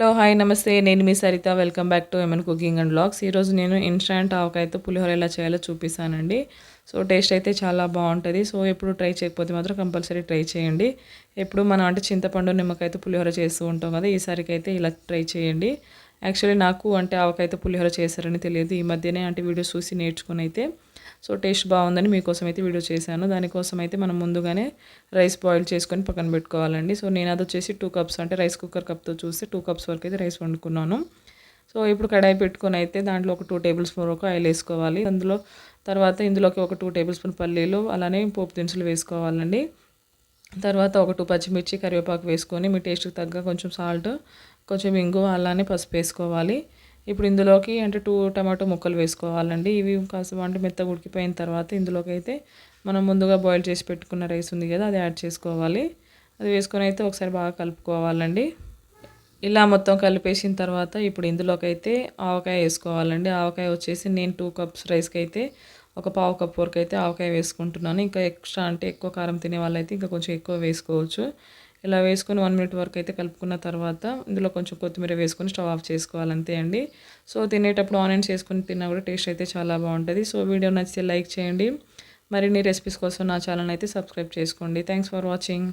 Hello hi నమస్తే. నేను మీ సరిత. వెల్కమ్ బ్యాక్ టు ఎమన్ కుకింగ్ అండ్ బ్లాగ్స్ ఈరోజు నేను ఇన్స్టాంట్ ఆవకాయతో పులిహోర ఎలా చేయాలో చూపిస్తానండి. సో టేస్ట్ అయితే చాలా బాగుంటుంది. సో ఎప్పుడు ట్రై చేయకపోతే మాత్రం కంపల్సరీ ట్రై చేయండి. ఎప్పుడు మనం అంటే చింతపండు నిమ్మకాయతో పులిహోర చేస్తూ ఉంటాం కదా ఈసారికి అయితే ఇలా ట్రై చేయండి. యాక్చువల్లీ నాకు అంటే ఆవకాయతో పులిహోర చేశారని తెలియదు. ఈ మధ్యనే అంటే వీడియోస్ చూసి నేర్చుకుని అయితే. సో టేస్ట్ బాగుందని మీకోసం అయితే వీడియో చేశాను. దానికోసం అయితే మనం ముందుగానే రైస్ బాయిల్ చేసుకొని పక్కన పెట్టుకోవాలండి. సో నేను అది వచ్చేసి టూ కప్స్ అంటే రైస్ కుక్కర్ కప్తో చూసి టూ కప్స్ వరకు అయితే రైస్ వండుకున్నాను. సో ఇప్పుడు కడాయి పెట్టుకొని అయితే దాంట్లో ఒక టూ టేబుల్ స్పూన్ వరకు ఆయిల్ వేసుకోవాలి. అందులో తర్వాత ఇందులోకి ఒక టూ టేబుల్ స్పూన్ పల్లీలు అలానే పోపు దినుసులు వేసుకోవాలండి. తర్వాత ఒక టూ పచ్చిమిర్చి కరివేపాకు వేసుకొని మీ టేస్ట్కి తగ్గ కొంచెం సాల్ట్ కొంచెం ఇంగు అలానే పసుపు వేసుకోవాలి. ఇప్పుడు ఇందులోకి అంటే టూ టమాటో ముక్కలు వేసుకోవాలండి. ఇవి కాస్త అంటే మెత్తగా ఉడికిపోయిన తర్వాత ఇందులోకి అయితే మనం ముందుగా బాయిల్ చేసి పెట్టుకున్న రైస్ ఉంది కదా అది యాడ్ చేసుకోవాలి. అది వేసుకొని అయితే ఒకసారి బాగా కలుపుకోవాలండి. ఇలా మొత్తం కలిపేసిన తర్వాత ఇప్పుడు ఇందులోకి అయితే ఆవకాయ వేసుకోవాలండి. ఆవకాయ వచ్చేసి నేను టూ కప్స్ రైస్కి అయితే ఒక పావు కప్ వరకు అయితే ఆవకాయ వేసుకుంటున్నాను. ఇంకా ఎక్స్ట్రా అంటే ఎక్కువ కారం తినే వాళ్ళైతే ఇంకా కొంచెం ఎక్కువ వేసుకోవచ్చు. ఇలా వేసుకొని వన్ మినిట్ వరకు అయితే కలుపుకున్న తర్వాత ఇందులో కొంచెం కొత్తిమీర వేసుకొని స్టవ్ ఆఫ్ చేసుకోవాలి అంతే అండి. సో తినేటప్పుడు ఆనియన్స్ వేసుకొని తిన్నా కూడా టేస్ట్ అయితే చాలా బాగుంటుంది. సో వీడియో నచ్చితే లైక్ చేయండి. మరిన్ని రెసిపీస్ కోసం నా ఛానల్ అయితే సబ్స్క్రైబ్ చేసుకోండి. Thanks for watching.